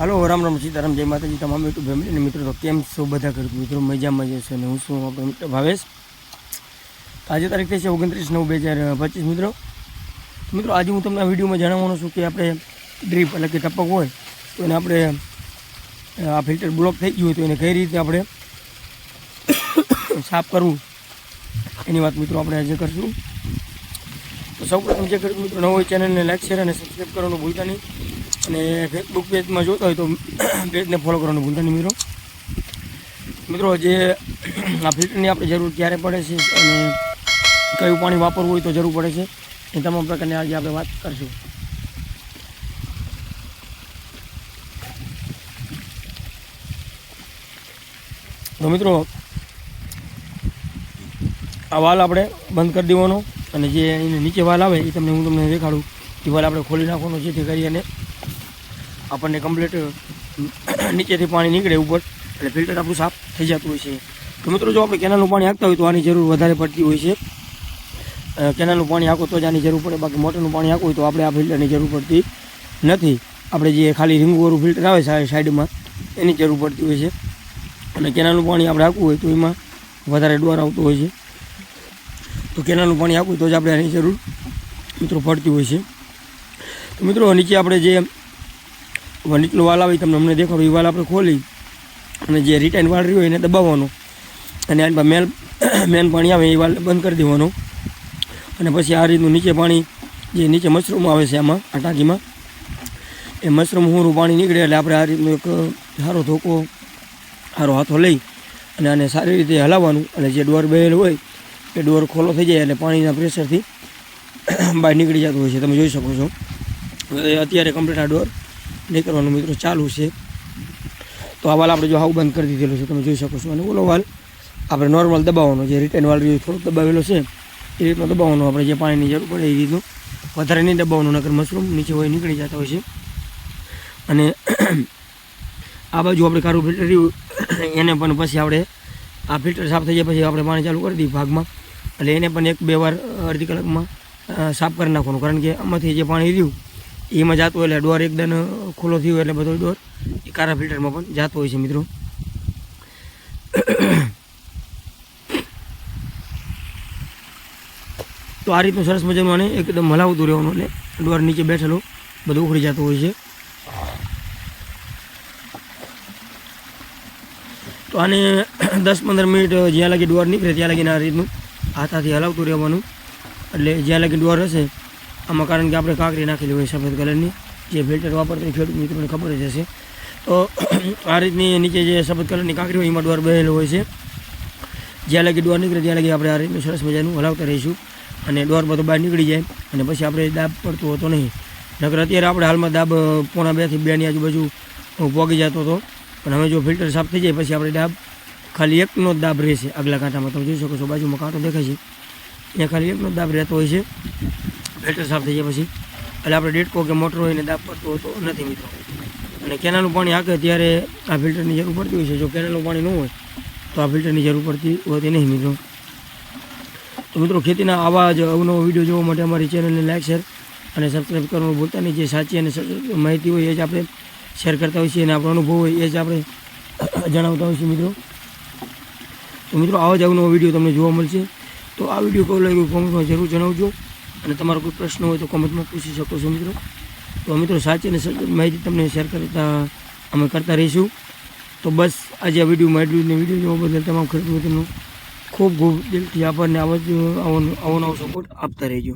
હાલો, રામ રામ, સીતારામ, જય માતાજી, તમામ યુટ્યુબ ફેમિલી અને મિત્રો કેમ છો બધા ખેડૂત મિત્રો, મજામાં જશે અને હું શું આપણો મિત્ર ભાવેશ. આજે તારીખ થઈ છે ઓગણત્રીસ નવ બે હજાર પચીસ, મિત્રો. મિત્રો, આજે હું તમને આ વિડીયોમાં જણાવવાનો છું કે આપણે ડ્રીપ એટલે કે ટપક હોય, તો એને આપણે આ ફિલ્ટર બ્લોક થઈ ગયું હોય તો એને કઈ રીતે આપણે સાફ કરવું? એની વાત મિત્રો આપણે આજે કરશું. તો સૌપ્રથમ જે ખેડૂત મિત્રો ન હોય ચેનલને લાઈક, શેર અને સબસ્ક્રાઈબ કરવાનું ભૂલતા નહીં. અને ફેસબુક પેજમાં જોતા હોય તો પેજને ફોલો કરવાનું ભૂલતા નહીં મિત્રો. મિત્રો, જે આ ફિલ્ટરની આપણે જરૂર ક્યારે પડે છે અને કયું પાણી વાપરવું હોય તો જરૂર પડે છે, એ તમામ પ્રકારની આજે આપણે વાત કરીશું. તો મિત્રો, આ વાલ આપણે બંધ કરી દેવાનો અને જે એની નીચે વાલ આવે એ તમને હું તમને દેખાડું. એ વાલ આપણે ખોલી નાખવાનો જેથી કરી અને આપણને કમ્પ્લીટ નીચેથી પાણી નીકળે ઉપર. એટલે ફિલ્ટર આપણું સાફ થઈ જતું હોય છે. તો મિત્રો, જો આપણે કેનાલનું પાણી હાંકતા હોય તો આની જરૂર વધારે પડતી હોય છે. કેનાલનું પાણી હાંકો તો જ આની જરૂર પડે. બાકી મોટરનું પાણી આખું હોય તો આપણે આ ફિલ્ટરની જરૂર પડતી નથી. આપણે જે ખાલી રીંગુવાળું ફિલ્ટર આવે છે સાઈડમાં, એની જરૂર પડતી હોય છે. અને કેનાલનું પાણી આપણે હાંકવું હોય તો એમાં વધારે ડોર આવતો હોય છે. તો કેનાલનું પાણી આપવું તો જ આપણે આની જરૂર, મિત્રો, પડતી હોય છે. તો મિત્રો, નીચે આપણે જે નીચલો વાલ આવી તમને અમને દેખાડો, એ વાલ આપણે ખોલી અને જે રિટર્ન વાળ રહ્યો એને દબાવવાનો. અને આની મેલ મેન પાણી આવે એ વાલ બંધ કરી દેવાનો. અને પછી આ રીતનું નીચે પાણી, જે નીચે મશરૂમ આવે છે આમાં, આ ટાંકીમાં, એ મશરૂમ હુંરું પાણી નીકળે એટલે આપણે આ રીતનું એક સારો ધોકો સારો હાથો લઈ અને આને સારી રીતે હલાવવાનું. અને જે ડોર બહેલ હોય, એ ડોર ખોલો થઈ જાય એટલે પાણીના પ્રેશરથી બહાર નીકળી જતું હોય છે. તમે જોઈ શકો છો. અત્યારે કમ્પ્લીટ આ ડોર નીકળવાનું મિત્રો ચાલુ છે. તો આ વાલ આપણે જો હાવ બંધ કરી દીધેલો છે, તમે જોઈ શકો છો. અને ઓલો વાલ આપણે નોર્મલ દબાવવાનો જે રિટર્ન વાલ રહ્યો થોડોક દબાવેલો છે. એ રીતનો દબાવવાનો આપણે જે પાણીની જરૂર પડે એ રીતનું. વધારે નહીં દબાવવાનું, નકર મશરૂમ નીચે હોય નીકળી જતા હોય છે. અને આ બાજુ આપણે કારું ફિલ્ટર રહ્યું. એને પણ પછી આપણે આ ફિલ્ટર સાફ થઈ જાય પછી આપણે પાણી ચાલુ કરી દઈએ ભાગમાં. એટલે એને પણ એક બે વાર અડધી કલાકમાં સાફ કરી નાખવાનું. કારણ કે આમાંથી જે પાણી રહ્યું એમાં જતું એટલે ડોર એકદમ ખુલ્લો થયો એટલે બધો ડોર એ કારા ફિલ્ટરમાં પણ જતો હોય છે, મિત્રો. તો આ રીતનું સરસ મજાનું આને એકદમ હલાવતું રહેવાનું એટલે ડોર નીચે બેઠેલો બધું ઉખડી જતું હોય છે. તો આને દસ પંદર મિનિટ જ્યાં લગી ડોર નીકળે ત્યાં લાગીને આ રીતનું હાથાથી હલાવતું રહેવાનું. એટલે જ્યાં લાગી ડોર હશે આમાં કારણ કે આપણે કાંકરી નાખેલી હોય સફેદ કલરની, જે ફિલ્ટર વાપરતા ખેડૂત મિત્રોને ખબર જ હશે. તો આ રીતની નીચે જે સફેદ કલરની કાંકરી હોય એમાં ડોર બેહેલો હોય છે. જ્યાં લગી ડોર નીકળે, ત્યાં લગી આપણે આ રીતનું સરસ મજાનું હલાવતા રહીશું. અને ડોર બધો બહાર નીકળી જાય. અને પછી આપણે દાબ પડતો હતો નહીં. નકર અત્યારે આપણે હાલમાં દાબ પોણા બેથી બેની આજુબાજુ પોગી જતો હતો. પણ હવે જો ફિલ્ટર સાફ થઈ જાય, પછી આપણે દાબ, ખાલી એકનો જ દાબ રહેશે આગલા કાંટામાં તમે જોઈ શકો છો, બાજુમાં કાંટો દેખાય છે. ત્યાં ખાલી એકનો જ દાબ રહેતો હોય છે. ફિલ્ટર સાફ થઈ જાય પછી, એટલે આપણે ડેટકો કે મોટર હોય એને દાબ પડતો હોતો નથી મિત્રો. અને કેનાલનું પાણી હાકે ત્યારે આ ફિલ્ટરની જરૂર પડતી હોય છે. જો કેનાલનું પાણી ન હોય, તો આ ફિલ્ટરની જરૂર પડતી હોતી નહીં મિત્રો. તો મિત્રો ખેતીના આવા જ અવનવો વીડિયો જોવા માટે અમારી ચેનલને લાઈક, શેર અને સબસ્ક્રાઈબ કરવાનું ભૂલતા નહીં. જે સાચી અને માહિતી હોય એ જ આપણે શેર કરતા હોઈએ છીએ અને આપણો અનુભવ હોય એ જ આપણે જણાવતા હોઈએ મિત્રો. તો મિત્રો આવા જ અવનવો વીડિયો તમને જોવા મળશે. તો આ વીડિયો કહું લાગ્યું કોમેન્ટમાં જરૂર જણાવજો. અને તમારો કોઈ પ્રશ્ન હોય તો કોમેન્ટમાં પૂછી શકો છો મિત્રો. તો મિત્રો, સાચી અને સચોટ માહિતી તમને શેર કરતા, અમે કરતા રહીશું. તો બસ, આજે આ વિડીયોમાં એટલું જ વીડિયો જોવા બદલ તમામ ખેડૂત મિત્રોનો ખૂબ ખૂબ દિલથી આપણને આવો આવો આવો સપોર્ટ આપતા રહેજો.